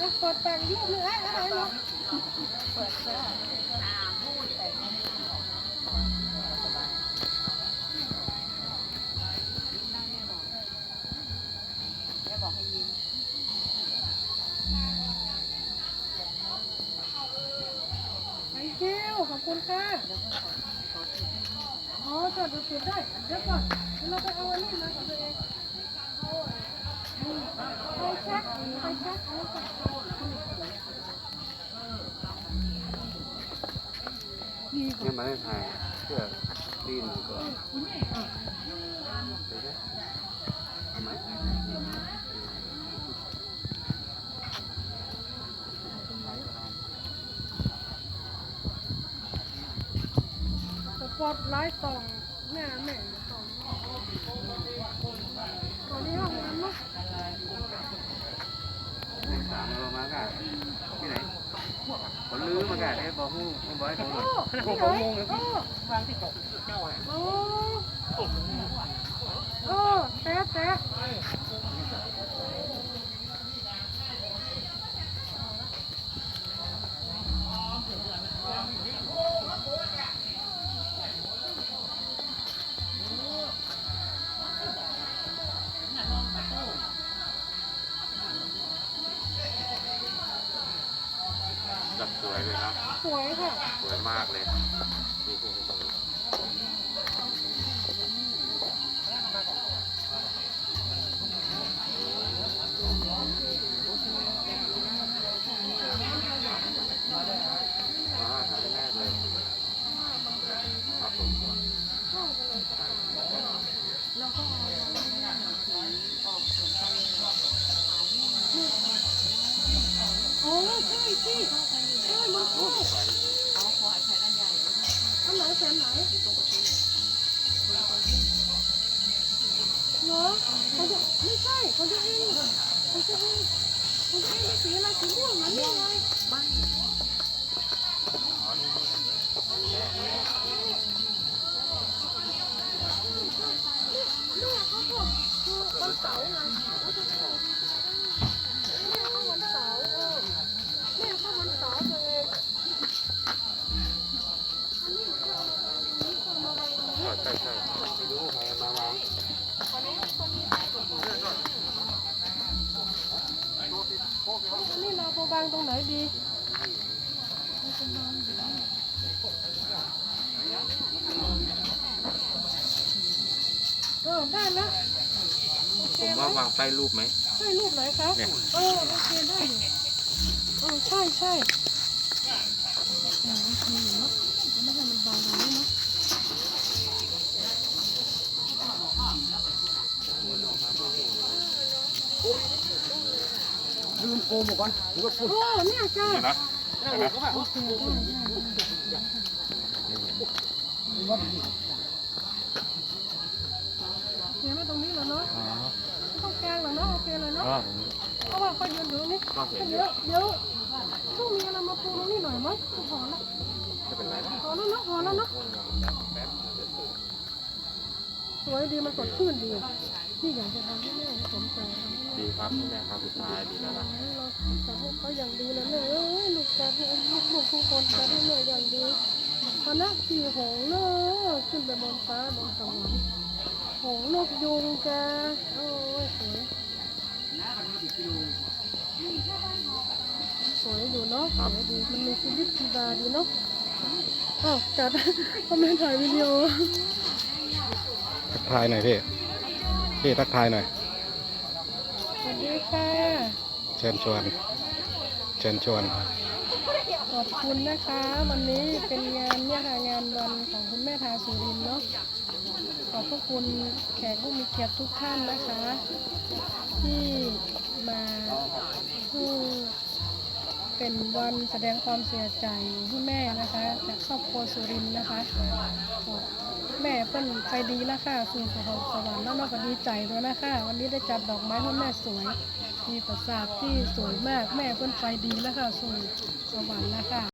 อะกดแปลงรูปหนึ่งไอ้อะไรเนาะไอ้เกลขอบคุณค่ะอ๋อจอดรถเก็บได้เดี๋ยวก่อนเราไปเอาอันนี้มากับตัวเอง เนี่ยมาได้ถ่ายเพื่อดีนก่อนไปได้เอาไหม สปอตไลท์ส่องหน้าแม่ส่องตอนนี้ห้องน้ำเนาะ สามโลมากันที่ไหน ผมลืมมากันไอ้บอกฮู้ผมบอกให้เขาหน่อยโอ้โหนี่เลยโอ้วางที่ตกเจ้าอะโอ้โอ้แต๊ะแต๊ะ สวยเลยนะสวยค่ะ สวยมากเลย อันไหนแสนไหนเหรอเขาจะไม่ใช่เขาจะเองเขาจะเองเขาจะเองไม่สีอะไรสีม่วงนั้นนี่ไงไม่เนี่ยเขาบอกคือวันเสาร์ไงเขาจะเข้าแม่เข้าวันเสาร์เออแม่เข้าวันเสาร์เลยอันนี้เข้ามาตรงนี้เข้ามาตรงนี้ อ๋อใช่ใช่ไม่รู้ใครมาวาง อันนี้เราไป วางตรงไหนดีเออได้แล้วโอเคผมไหมว่าวางใต้รูปไหม ใช่รูปไหนคะเนี่ย เออโอเคได้อยู่เออใช่ใช่เออโอเคอยู่เนาะไม่ให้มันบางตรงนี้เนาะ ลืมโกมก่อนผมก็พูดโอ้เนี่ยจ้านะนั่งหลบก็แบบโอเคได้ได้เขียนไว้ตรงนี้เหรอเนาะไม่ต้องแกงหรอกเนาะโอเคเลยเนาะอ๋อเพราะว่าค่อยยืนอยู่นี่ก็เห็นอเดี๋ยู่ยวเดี๋ยวต้องมีอะไรมาปูตรงนี้หน่อยมั้ยพอละไม่เป็นไรนะพอแล้วเนาะพอแล้วเนาะสวยดีมันสดชื่นดี นี่อยากจะทำให้แม่สมใจทำให้แม่ดีครับแม่ครับสุดท้ายดีแล้วนะเราจะให้เขาอย่างดีนะแม่เอ้ยลูกจัดให้ลูกลูกทุกคนจะให้แม่อย่างดีคณะขี่หงเนอะขึ้นไปบนฟ้าบนสวรรค์หงนกยุงแกโอ้ยสวยสวยอยู่เนาะสวยดีมันมีชีวิตชีวาดีเนาะอ้าวจัดทำไม่ถ่ายวิดีโอทักทายหน่อยพี่ พี่ทักทายหน่อย สวัสดีค่ะ เชิญชวน เชิญชวน ขอบคุณนะคะ วันนี้เป็นงานเนี่ยค่ะงานวันของคุณแม่ทาสุรินทร์เนาะ ขอบพระคุณแขกผู้มีเกียรติทุกท่านนะคะ ที่มาผู้เป็นวันแสดงความเสียใจให้แม่นะคะจากครอบครัวสุรินทร์นะคะ แม่เพิ่นไปดีแล้วค่ะสู่สวรรค์สวรรค์แล้วเราก็ดีใจด้วยนะคะวันนี้ได้จัดดอกไม้ให้แม่สวย มีประสาทที่สวยมาก แม่เพิ่นไปดีแล้วค่ะสู่สวรรค์แล้วค่ะ